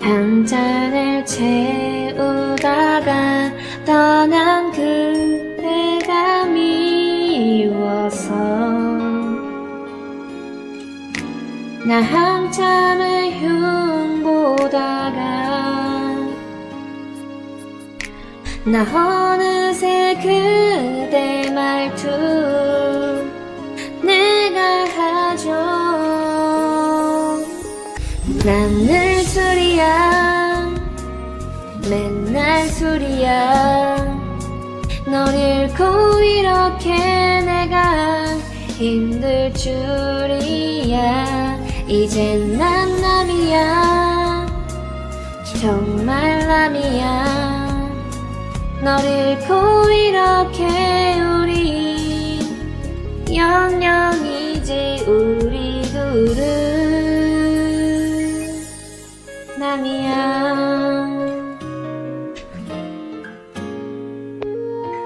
한 잔을 채우다가 떠난 그대가 미워서 나 한참을 흉보다가 나 어느새 그 난늘 술이야. 맨날 술이야. 널 잃고 이렇게 내가 힘들 줄이야. 이젠 난 남이야. 정말 남이야. 널 잃고 이렇게 우리 영영이지 우리 둘은 남이야